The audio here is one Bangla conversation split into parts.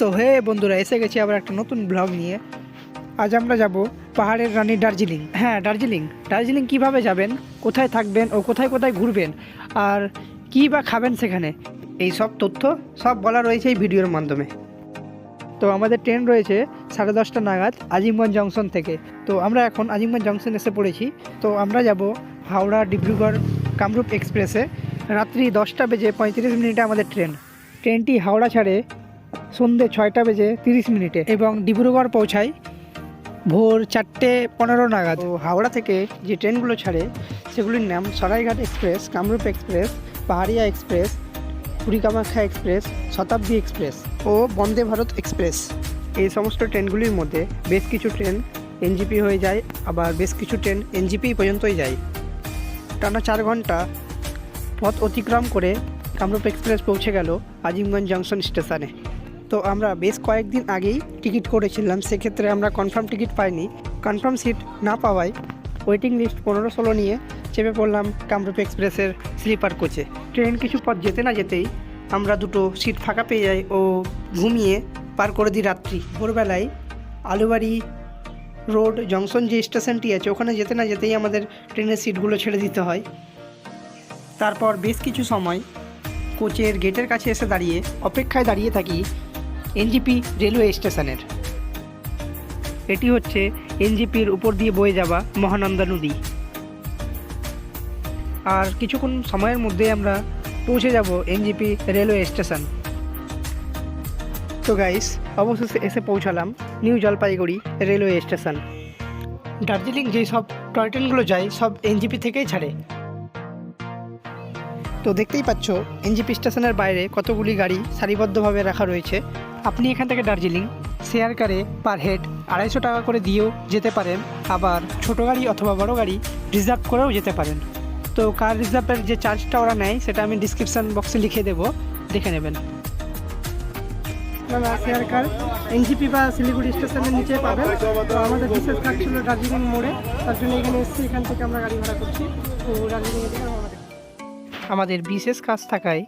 তো হে বন্ধুরা, এসে গেছি আবার একটা নতুন ব্লগ নিয়ে। আজ আমরা যাব পাহাড়ের রানী দার্জিলিং। হ্যাঁ দার্জিলিং। দার্জিলিং কীভাবে যাবেন, কোথায় থাকবেন ও কোথায় কোথায় ঘুরবেন, আর কী বা খাবেন সেখানে, এই সব তথ্য সব বলা রয়েছে এই ভিডিওর মাধ্যমে। তো আমাদের ট্রেন রয়েছে সাড়ে দশটা নাগাদ আজিমগঞ্জ জংশন থেকে। তো আমরা এখন আজিমগঞ্জ জংশন এসে পড়েছি। তো আমরা যাব হাওড়া ডিব্রুগড় কামরূপ এক্সপ্রেসে। রাত্রি দশটা বেজে পঁয়ত্রিশ মিনিটে আমাদের ট্রেন। ট্রেনটি হাওড়া ছাড়ে সন্ধে ছয়টা বেজে তিরিশ মিনিটে এবং ডিব্রুগড় পৌঁছায় ভোর চারটে পনেরো নাগাদ। হাওড়া থেকে যে ট্রেনগুলো ছাড়ে, সেগুলির নাম Saraighat express, Kamrup express, Paharia express Puri Kamakhya express, Shatabdi express ও বন্দে ভারত এক্সপ্রেস। এই সমস্ত ট্রেনগুলির মধ্যে বেশ কিছু ট্রেন এনজিপি হয়ে যায়, আবার বেশ কিছু ট্রেন এনজিপি পর্যন্তই যায়। টানা চার ঘণ্টা পথ অতিক্রম করে কামরূপ এক্সপ্রেস পৌঁছে গেল আজিমগঞ্জ জংশন স্টেশনে। তো আমরা বেশ কয়েকদিন আগেই টিকিট করেছিলাম, সেক্ষেত্রে আমরা কনফার্ম টিকিট পাইনি। কনফার্ম সিট না পাওয়ায় ওয়েটিং লিস্ট পনেরো ষোলো নিয়ে চেপে পড়লাম কামরূপ এক্সপ্রেসের স্লিপার কোচে ট্রেন কিছু পথ যেতে না যেতেই আমরা দুটো সিট ফাঁকা পেয়ে যাই ও ঘুমিয়ে পার করে দিই রাত্রি। ভোরবেলায় আলুবাড়ি রোড জংশন যে স্টেশনটি আছে, ওখানে যেতে না যেতেই আমাদের ট্রেনের সিটগুলো ছেড়ে দিতে হয়। তারপর বেশ কিছু সময় কোচের গেটের কাছে এসে দাঁড়িয়ে অপেক্ষায় দাঁড়িয়ে থাকি এনজিপি রেলওয়ে স্টেশনের। এটি হচ্ছে এনজিপির উপর দিয়ে বয়ে যাওয়া মহানন্দা নদী। আর কিছুক্ষণ সময়ের মধ্যে আমরা পৌঁছে যাব এনজিপি রেলওয়ে স্টেশন। তো গাইস অবশেষে এসে পৌঁছালাম new Jalpaiguri railway station. Darjeeling যেই সব টয় ট্রেনগুলো যায়, সব এনজিপি থেকেই ছাড়ে। তো দেখতেই পাচ্ছ, এনজিপি স্টেশনের বাইরে কতগুলি গাড়ি সারিবদ্ধভাবে রাখা রয়েছে। আপনি এখান থেকে দার্জিলিং শেয়ার কারে পার হেড আড়াইশো টাকা করে দিয়েও যেতে পারেন। আবার ছোট গাড়ি অথবা বড় গাড়ি রিজার্ভ করেও যেতে পারেন। তো কার রিজার্ভের যে চার্জটা ওরা নেয় সেটা আমি ডিসক্রিপশান বক্সে লিখে দেবো। দেখে নেবেন। শেয়ার কার এনজিপি বা শিলিগুড়ি স্টেশনের নিচে পাবেন। তো আমাদের বিশেষ কাজ ছিল দার্জিলিং মোড়ে। তার জন্য এখানে এসেছি, এখান থেকে আমরা গাড়ি ভাড়া করছি। তো দার্জিলিং আমাদের। আমাদের বিশেষ কাজ থাকায়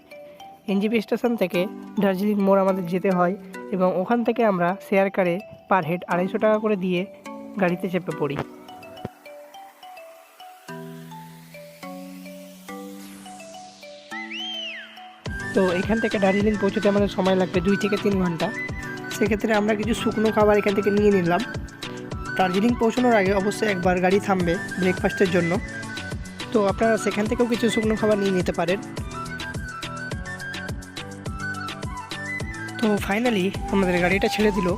এনজিপি স্টেশন থেকে দার্জিলিং মোড় আমাদের যেতে হয় এবং ওখান থেকে আমরা শেয়ার কারে পার হেড আড়াইশো টাকা করে দিয়ে গাড়িতে চেপে পড়ি। তো এখান থেকে দার্জিলিং পৌঁছতে আমাদের সময় লাগবে দুই থেকে তিন ঘণ্টা। সেক্ষেত্রে আমরা কিছু শুকনো খাবার এখান থেকে নিয়ে নিলাম। দার্জিলিং পৌঁছানোর আগে অবশ্যই একবার গাড়ি থামবে ব্রেকফাস্টের জন্য। তো আপনারা সেখান থেকেও কিছু শুকনো খাবার নিয়ে নিতে পারেন। তো ফাইনালি আমাদের গাড়িটা ছেড়ে দিল।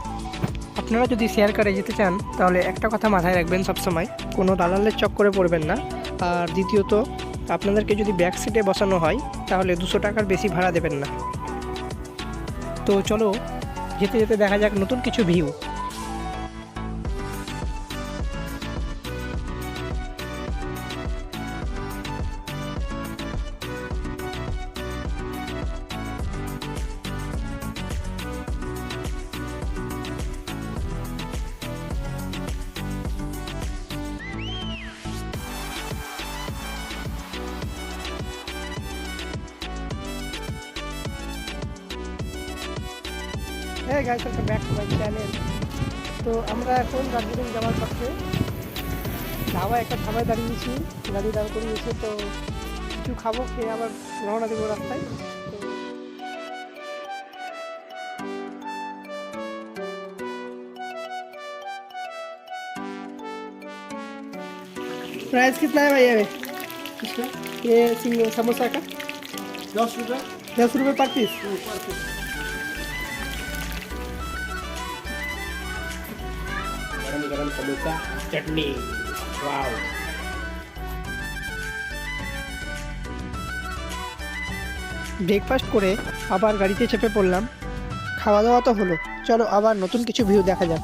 আপনারা যদি শেয়ার করে যেতে চান, তাহলে একটা কথা মাথায় রাখবেন সবসময়, কোনো দালালের চক্করে পড়বেন না। আর দ্বিতীয়ত, আপনাদেরকে যদি ব্যাক সিটে বসানো হয়, তাহলে দুশো টাকার বেশি ভাড়া দেবেন না। তো চলো, যেতে যেতে দেখা যাক নতুন কিছু ভিউ দার্জিলিং যাওয়ার পথে ধাবা একটা ধাবায় দাঁড়িয়েছি গাড়ি দাঁড় করিয়েছে তো কিছু খাবো খেয়ে আবার রওনা দেবো রাস্তায় তো प्राइस कितना है भैया ये किसका ये सिंग समोसा का दस रुपये दस रुपये पर पीस गरम गरम समोसा चटनी वाव ব্রেকফাস্ট করে আবার গাড়িতে চেপে পড়লাম খাওয়া দাওয়া তো হলো চলো আবার নতুন কিছু ভিউ দেখা যাক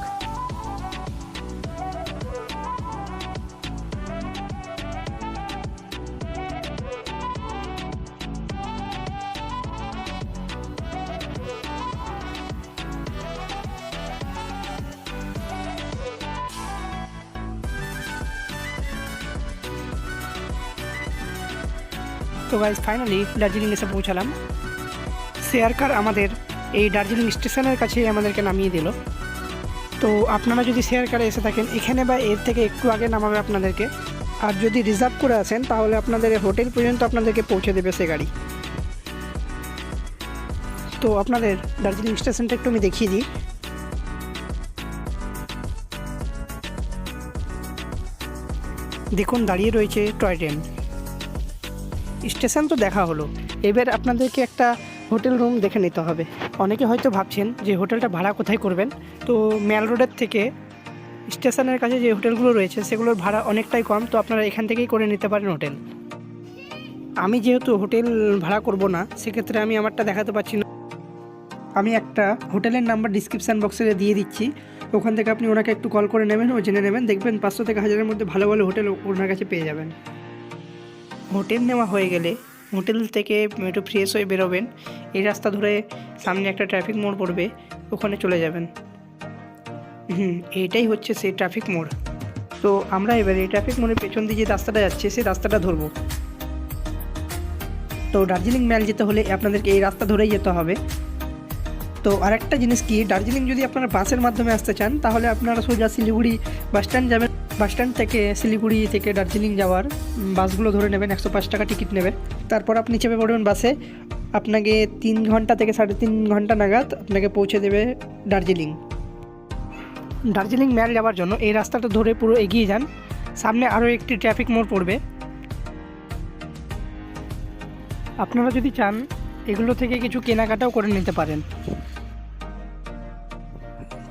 তো গাইজ ফাইনালি দার্জিলিং এসে পৌঁছালাম। শেয়ার কার আমাদের এই দার্জিলিং স্টেশনের কাছেই আমাদেরকে নামিয়ে দিল। তো আপনারা যদি শেয়ার কারে এসে থাকেন, এখানে বা এর থেকে একটু আগে নামাবে আপনাদেরকে। আর যদি রিজার্ভ করে আসেন তাহলে আপনাদের হোটেল পর্যন্ত আপনাদেরকে পৌঁছে দেবে সে গাড়ি। তো আপনাদের দার্জিলিং স্টেশনটা একটু আমি দেখিয়ে দিই। দেখুন, দাঁড়িয়ে রয়েছে টয় ট্রেন। স্টেশন তো দেখা হলো। এবার আপনাদেরকে একটা হোটেল রুম দেখে নিতে হবে। অনেকে হয়তো ভাবছেন যে হোটেলটা ভাড়া কোথায় করবেন? তো ম্যাল রোডের থেকে স্টেশনের কাছে যে হোটেলগুলো রয়েছে, সেগুলোর ভাড়া অনেকটাই কম। তো আপনারা এখান থেকেই করে নিতে পারেন হোটেল। আমি যেহেতু হোটেল ভাড়া করব না, সেক্ষেত্রে আমি আমারটা দেখাতে পারছি না। আমি একটা হোটেলের নাম্বার ডিসক্রিপশান বক্সে দিয়ে দিচ্ছি। ওখান থেকে আপনি ওনাকে একটু কল করে নেবেন, ও জেনে নেবেন। দেখবেন পাঁচশো থেকে হাজারের মধ্যে ভালো ভালো হোটেল ওনার কাছে পেয়ে যাবেন। হোটেল নেওয়া হয়ে গেলে হোটেল থেকে একটু ফ্রেশ হয়ে বেরোবেন। এই রাস্তা ধরে সামনে একটা ট্রাফিক মোড় পড়বে, ওখানে চলে যাবেন। হুম, এটাই হচ্ছে সেই ট্রাফিক মোড়। তো আমরা এবার এই ট্রাফিক মোড়ের পেছন দিয়ে যে রাস্তাটা যাচ্ছে, সেই রাস্তাটা ধরবো। তো দার্জিলিং ম্যাল যেতে হলে আপনাদেরকে এই রাস্তা ধরেই যেতে হবে। তো আরেকটা জিনিস কি, দার্জিলিং যদি আপনারা বাসের মাধ্যমে আসতে চান, তাহলে আপনারা সোজা শিলিগুড়ি বাস স্ট্যান্ড যাবেন। বাস স্ট্যান্ড থেকে শিলিগুড়ি থেকে দার্জিলিং যাওয়ার বাসগুলো ধরে নেবেন, একশো পাঁচ টাকা টিকিট নেবে। তারপর আপনি চেপে পড়বেন বাসে, আপনাকে তিন ঘণ্টা থেকে সাড়ে তিন ঘণ্টা নাগাদ আপনাকে পৌঁছে দেবে দার্জিলিং। দার্জিলিং ম্যাল যাওয়ার জন্য এই রাস্তাটা ধরে পুরো এগিয়ে যান, সামনে আরও একটি ট্রাফিক মোড় পড়বে। আপনারা যদি চান এগুলো থেকে কিছু কেনাকাটাও করে নিতে পারেন।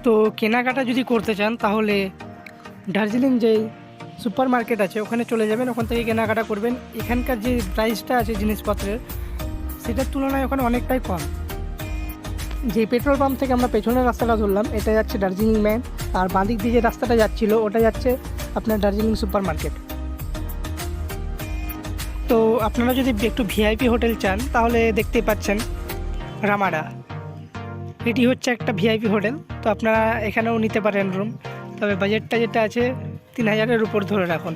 তো কেনাকাটা যদি করতে চান, তাহলে দার্জিলিং যে সুপার মার্কেট আছে, ওখানে চলে যাবেন, ওখান থেকে কেনাকাটা করবেন। এখানকার যে প্রাইসটা আছে জিনিসপত্রের, সেটার তুলনায় ওখানে অনেকটাই কম। যে পেট্রোল পাম্প থেকে আমরা পেছনের রাস্তাটা ধরলাম, এটা যাচ্ছে দার্জিলিং ম্যান আর বাঁদিক দিয়ে যে রাস্তাটা যাচ্ছিল, ওটা যাচ্ছে আপনার দার্জিলিং সুপার মার্কেট তো আপনারা যদি একটু ভিআইপি হোটেল চান, তাহলে দেখতেই পাচ্ছেন রামাডা এটি হচ্ছে একটা ভিআইপি হোটেল, তো আপনারা এখানেও নিতে পারেন রুম। তবে বাজেটটা যেটা আছে, তিন হাজারের উপর ধরে রাখুন।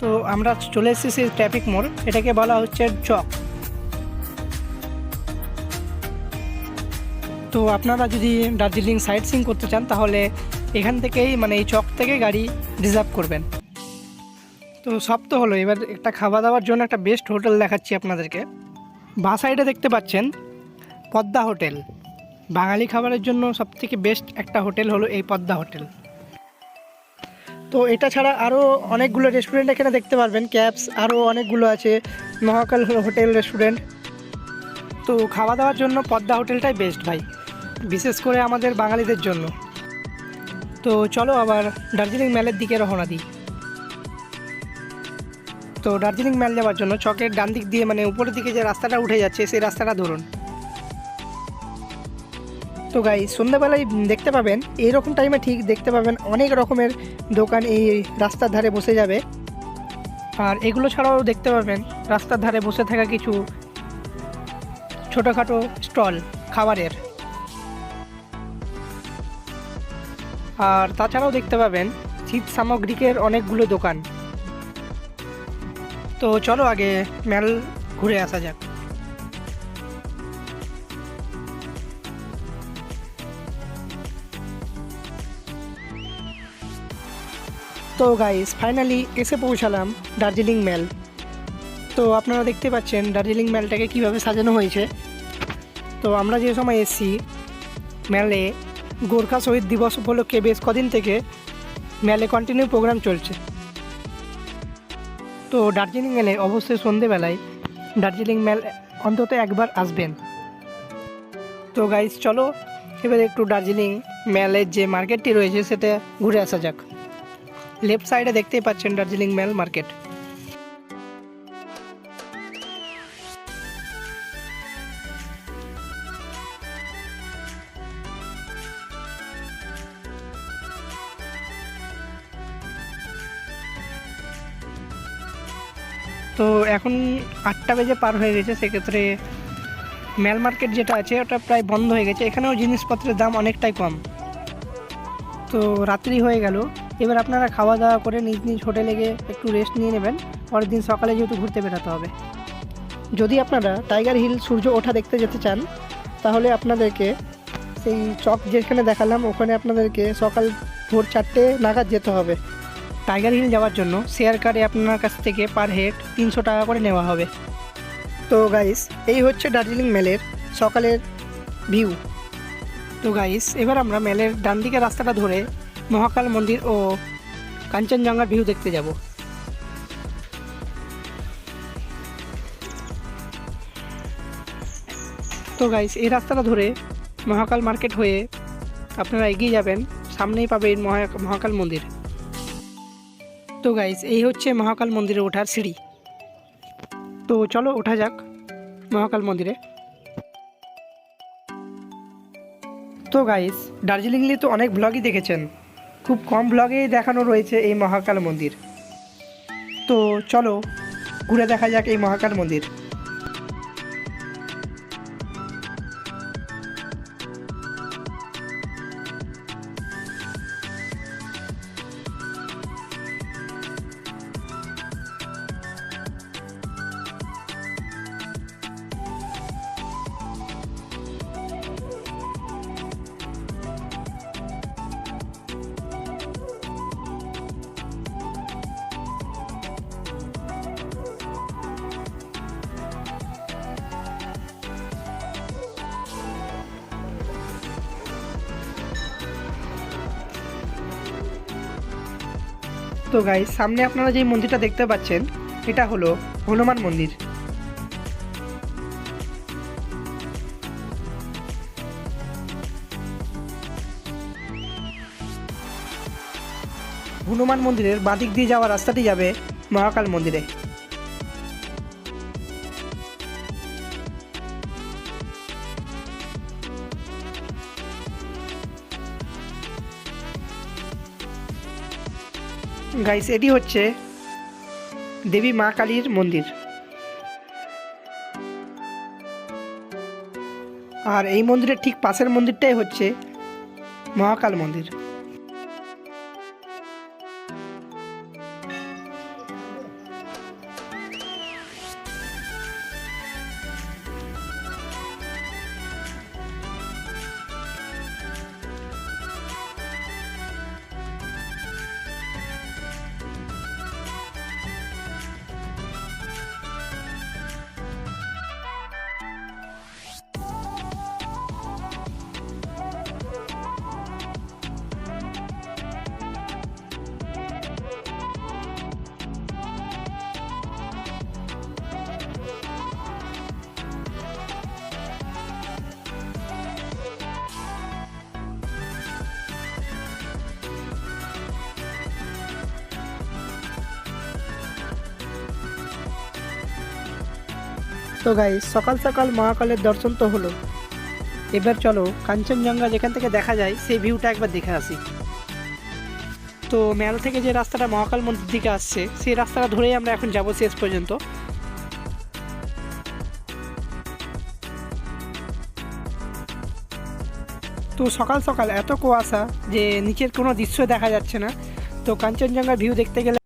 তো আমরা চলে এসেছি সেই ট্রাফিক মোড় এটাকে বলা হচ্ছে চক। তো আপনারা যদি দার্জিলিং সাইট সিং করতে চান, তাহলে এখান থেকেই মানে এই চক থেকে গাড়ি রিজার্ভ করবেন। তো সব তো হলো, এবার একটা খাওয়া দাওয়ার জন্য একটা বেস্ট হোটেল দেখাচ্ছি আপনাদেরকে। বা সাইডে দেখতে পাচ্ছেন পদ্মা হোটেল। বাঙালি খাবারের জন্য সবথেকে বেস্ট একটা হোটেল হলো এই পদ্মা হোটেল। তো এটা ছাড়া আরও অনেকগুলো রেস্টুরেন্ট এখানে দেখতে পারবেন ক্যাবস আরও অনেকগুলো আছে, মহাকাল হোটেল রেস্টুরেন্ট তো খাওয়া দাওয়ার জন্য পদ্মা হোটেলটাই বেস্ট ভাই। বিশেষ করে আমাদের বাঙালিদের জন্য। তো চলো আবার দার্জিলিং ম্যালের দিকে রওনা দিই। তো দার্জিলিং ম্যাল যাওয়ার জন্য চকের ডান দিক দিয়ে মানে উপরের দিকে যে রাস্তাটা উঠে যাচ্ছে, সেই রাস্তাটা ধরুন। তো গাই সন্ধ্যাবেলায় দেখতে পাবেন, এইরকম টাইমে ঠিক দেখতে পাবেন অনেক রকমের দোকান এই রাস্তার ধারে বসে যাবে। আর এগুলো ছাড়াও দেখতে পাবেন রাস্তার ধারে বসে থাকা কিছু ছোটোখাটো স্টল খাবারের। আর তাছাড়াও দেখতে পাবেন শীত সামগ্রিকের অনেকগুলো দোকান। তো চলো আগে মেল ঘুরে আসা যাক। তো গাইস ফাইনালি এসে পৌঁছালাম দার্জিলিং মেল তো আপনারা দেখতে পাচ্ছেন দার্জিলিং মেলটাকে কীভাবে সাজানো হয়েছে। তো আমরা যে সময় এসেছি মেলে গোর্খা শহীদ দিবস উপলক্ষে বেশ কদিন থেকে মেলে কন্টিনিউ প্রোগ্রাম চলছে। তো দার্জিলিং এলে অবশ্যই সন্ধেবেলায় দার্জিলিং মেল অন্তত একবার আসবেন। তো গাইজ চলো, এবার একটু দার্জিলিং মেলের যে মার্কেটটি রয়েছে সেটা ঘুরে আসা যাক। লেফট সাইডে দেখতেই পাচ্ছেন দার্জিলিং মেল মার্কেট এখন আটটা বেজে পার হয়ে গেছে, সেক্ষেত্রে মেল মার্কেট যেটা আছে, ওটা প্রায় বন্ধ হয়ে গেছে। এখানেও জিনিসপত্রের দাম অনেকটাই কম। তো রাত্রি হয়ে গেল। এবার আপনারা খাওয়া দাওয়া করে নিজ নিজ হোটেলে গিয়ে একটু রেস্ট নিয়ে নেবেন। পরের দিন সকালে যেহেতু ঘুরতে বেরোতে হবে। যদি আপনারা টাইগার হিল সূর্য ওঠা দেখতে যেতে চান, তাহলে আপনাদেরকে সেই চক যেখানে দেখালাম, ওখানে আপনাদেরকে সকাল ভোর চারটে নাগাদ যেতে হবে। টাইগার হিল যাওয়ার জন্য শেয়ার কারে আপনার কাছ থেকে পার হেড তিনশো টাকা করে নেওয়া হবে। তো গাইস এই হচ্ছে দার্জিলিং মেলের সকালের ভিউ তো গাইস এবার আমরা মেলের ডান দিকের রাস্তাটা ধরে মহাকাল মন্দির ও কাঞ্চনজঙ্ঘার ভিউ দেখতে যাব। তো গাইস এই রাস্তাটা ধরে মহাকাল মার্কেট হয়ে আপনারা এগিয়ে যাবেন, সামনেই পাবেন মহা- মহাকাল মন্দির। তো গাইজ এই হচ্ছে মহাকাল মন্দিরে ওঠার সিঁড়ি। তো চলো ওঠা যাক মহাকাল মন্দিরে। তো গাইস নিয়ে তো অনেক ব্লগই দেখেছেন। খুব কম ব্লগেই দেখানো রয়েছে এই মহাকাল মন্দির। তো চলো ঘুরে দেখা যাক এই মহাকাল মন্দির। তো গাই সামনে আপনারা যে মন্দিরটা দেখতে পাচ্ছেন, এটা হলো হনুমান মন্দির। হনুমান মন্দিরের বাঁদিক দিয়ে যাওয়া রাস্তাটি যাবে মহাকাল মন্দিরে। গাইস, এটি হচ্ছে দেবী মা কালীর মন্দির। আর এই মন্দিরের ঠিক পাশের মন্দিরটাই হচ্ছে মহাকাল মন্দির। তো গাই সকাল সকাল মহাকালের দর্শন তো হলো। এবার চলো, কাঞ্চনজঙ্ঘা যেখান থেকে দেখা যায়, সেই ভিউটা একবার দেখে আসি। তো মেল থেকে যে রাস্তাটা মহাকাল মন্দির দিকে আসছে, সেই রাস্তাটা ধরেই আমরা এখন যাব শেষ পর্যন্ত। তো সকাল সকাল এত কুয়াশা যে নিচের কোনো দৃশ্য দেখা যাচ্ছে না। তো কাঞ্চনজঙ্ঘার ভিউ দেখতে গেলে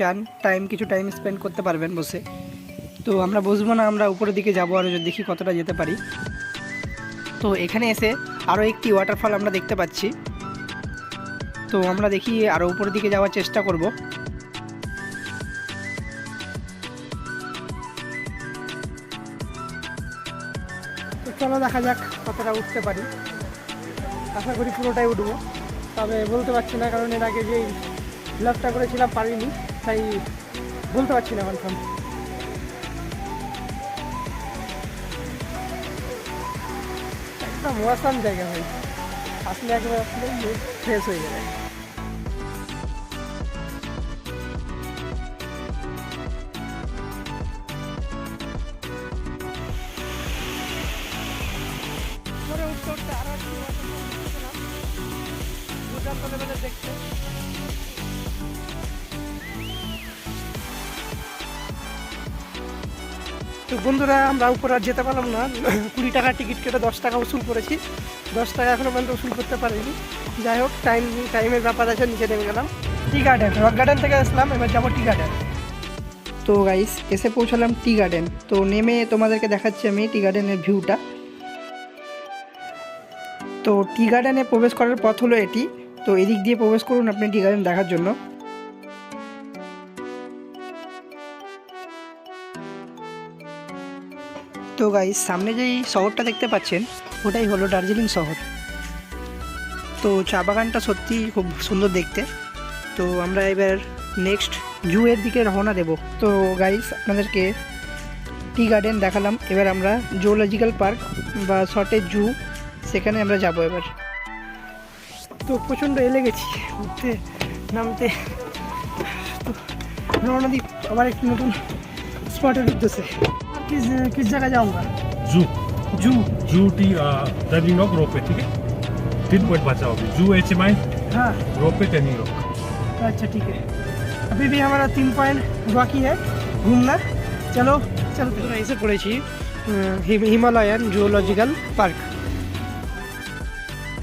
চান টাইম কিছু টাইম স্পেন্ড করতে পারবেন বসে। তো আমরা বসবো না আমরা উপরের দিকে যাব আর দেখি কতটা যেতে পারি। তো এখানে এসে আরও একটি ওয়াটারফল আমরা দেখতে পাচ্ছি। তো আমরা দেখি আরও উপরের দিকে যাওয়ার চেষ্টা করব। তো চলো দেখা যাক কতটা উঠতে পারি। আশা করি পুরোটাই উঠবো। তবে বলতে পারছি না, কারণ এর আগে যেই ব্লগটা করেছিলাম, পারিনি। তাই বলতে পারছি না কনফার্ম একদম মৌসাম জায়গা ভাই। আসলে একবার ফ্রেশ হয়ে যাবে। বন্ধুরা, আমরা উপরে আর যেতে পারলাম না। কুড়ি টাকা টিকিট কেটে দশ টাকা উসুল করেছি। দশ টাকা এখনও পর্যন্ত উসুল করতে পারিনি। যাই হোক টাইম টাইমের ব্যাপার আছে, নিচে নেমে গেলাম। টি গার্ডেন রক গার্ডেন থেকে আসলাম, এবার যাব টি গার্ডেন। তো গাইস এসে পৌঁছালাম টি গার্ডেন। তো নেমে তোমাদেরকে দেখাচ্ছি আমি টি গার্ডেনের ভিউটা তো টি গার্ডেনে প্রবেশ করার পথ হলো এটি। তো এদিক দিয়ে প্রবেশ করুন আপনি টি গার্ডেন দেখার জন্য। তো গাইস সামনে যেই শহরটা দেখতে পাচ্ছেন, ওটাই হলো দার্জিলিং শহর। তো চা বাগানটা সত্যি খুব সুন্দর দেখতে। তো আমরা এবার নেক্সট জু এর দিকে রওনা দেব। তো গাইস আপনাদেরকে টি গার্ডেন দেখালাম। এবার আমরা জুওলজিক্যাল পার্ক বা শর্টে জু সেখানে আমরা যাব এবার। তো প্রচণ্ড এলে গেছি, উঠতে, নামতে। রওনা দিই আবার একটি নতুন স্পটের উদ্দেশ্যে। किस किस जगह जाऊंगा जू जू जू टी दार्जिलिंग रॉक रोप पे ठीक है तीन पॉइंट बचा होगी जू एच एम आई हाँ रोप पे टेनिंग रॉक अच्छा ठीक है अभी भी हमारा तीन पॉइंट बाकी है घूमना चलो चलते हैं ऐसे পড়েছি হিমালয়ান জুওলজিক্যাল পার্ক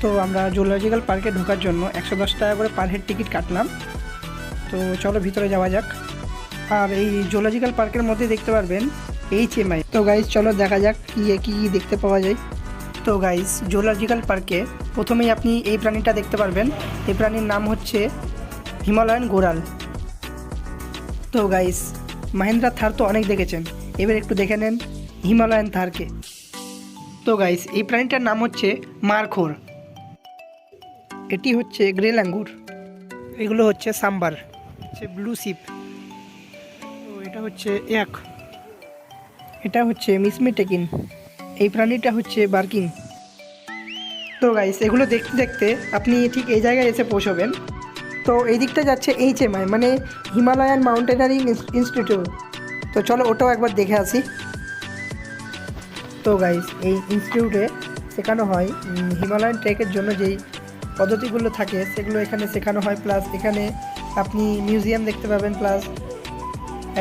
তো আমরা জুওলজিক্যাল পার্কে ঢোকার জন্য একশো দশ টাকা করে পার হেড টিকিট কাটলাম তো চলো ভিতরে যাওয়া যাক আর এই জুওলজিক্যাল পার্কের মধ্যে দেখতে পারবেন এইচ এম আই তো গাইজ চলো দেখা যাক কী কী দেখতে পাওয়া যায়। তো গাইজ জুওলজিক্যাল পার্কে প্রথমেই আপনি এই প্রাণীটা দেখতে পারবেন। এই প্রাণীর নাম হচ্ছে হিমালয়ান গোরাল তো গাইস মাহিন্দ্রা থার তো অনেক দেখেছেন। এবার একটু দেখে নেন হিমালয়ান থারকে। তো গাইস এই প্রাণীটার নাম হচ্ছে মারখোর। এটি হচ্ছে গ্রে ল্যাঙ্গুর। এগুলো হচ্ছে সাম্বার। হচ্ছে ব্লু শিপ। তো এটা হচ্ছে এক। এটা হচ্ছে মিসমি টেকিন এই প্রাণীটা হচ্ছে বার্কিং তো গাইস এগুলো দেখতে দেখতে আপনি ঠিক এই জায়গায় এসে পৌঁছবেন। তো এই দিকটা যাচ্ছে এইচ এম আই মানে হিমালয়ান মাউন্টেনারিং ইনস্টিটিউট তো চলো ওটাও একবার দেখে আসি। তো গাইস এই ইনস্টিটিউটে শেখানো হয় হিমালয়ান ট্রেকের জন্য যেই পদ্ধতিগুলো থাকে, সেগুলো এখানে শেখানো হয়। প্লাস এখানে আপনি মিউজিয়াম দেখতে পাবেন প্লাস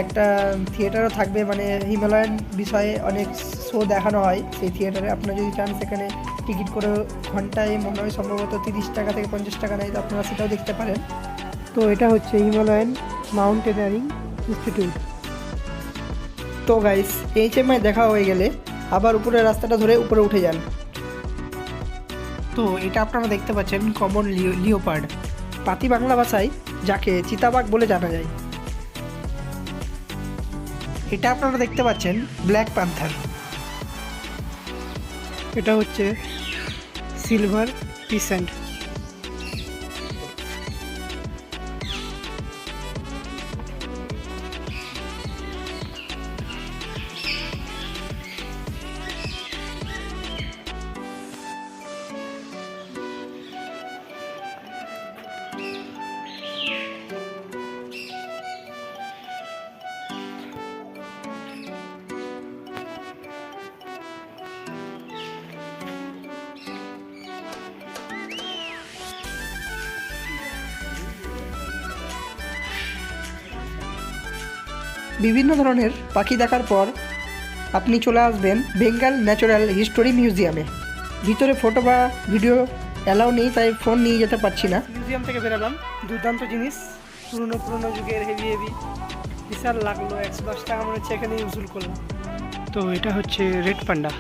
একটা থিয়েটারও থাকবে মানে হিমালয়ান বিষয়ে অনেক শো দেখানো হয় সেই থিয়েটারে। আপনারা যদি চান সেখানে টিকিট করে ঘন্টায় মনে হয় সম্ভবত তিরিশ টাকা থেকে পঞ্চাশ টাকা নেয় আপনারা সেটাও দেখতে পারেন। তো এটা হচ্ছে হিমালয়ান মাউন্টেনারিং ইনস্টিটিউট। তো গাইস এইচএমআই দেখা হয়ে গেলে আবার উপরে রাস্তাটা ধরে উপরে উঠে যান। তো এটা আপনারা দেখতে পাচ্ছেন কমন লিও, লিওপার্ড। পাতি বাংলা ভাষায় যাকে চিতাবাঘ বলে জানা যায়। এটা আপনারা দেখতে পাচ্ছেন ব্ল্যাক প্যান্থার এটা হচ্ছে সিলভার পিসেন্ট বিভিন্ন ধরনের পাখি দেখার পর আপনি চলে আসবেন বেঙ্গল ন্যাচারাল হিস্টোরি মিউজিয়ামে। ভিতরে ফটো বা ভিডিও অ্যালাউ নেই তাই ফোন নিয়ে যেতে পারছি না। মিউজিয়াম থেকে বেরালাম। দুর্দান্ত জিনিস। পুরনো পুরনো যুগের হেভি হেভি বিশাল লাগল একশো দশ টাকা মনে হচ্ছে এখানে উসুল করলাম। তো এটা হচ্ছে রেড পান্ডা।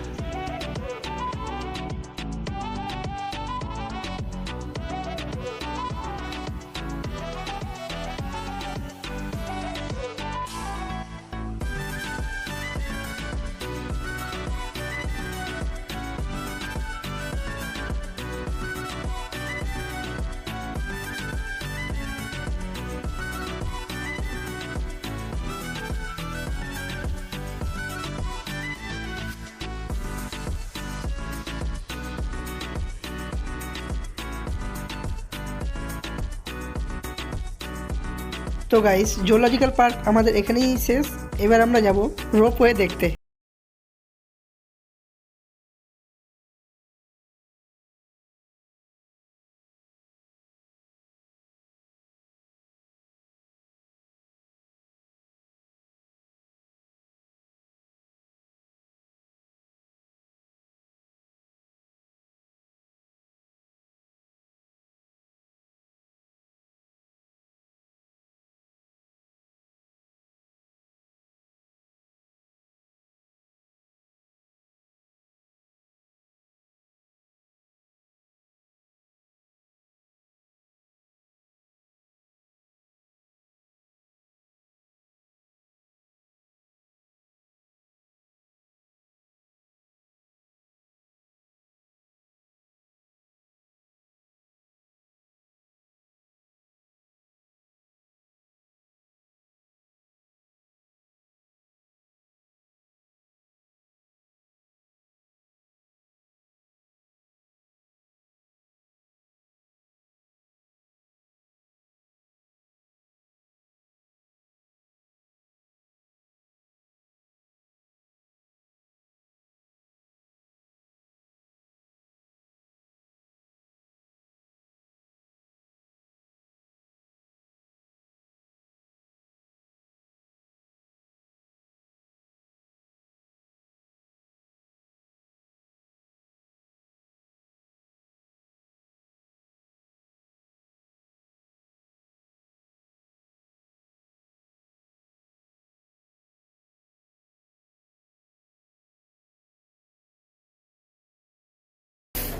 তো গাইস জুলজিক্যাল পার্ক আমাদের এখানেই শেষ। এবার আমরা যাব রোপওয়ে দেখতে।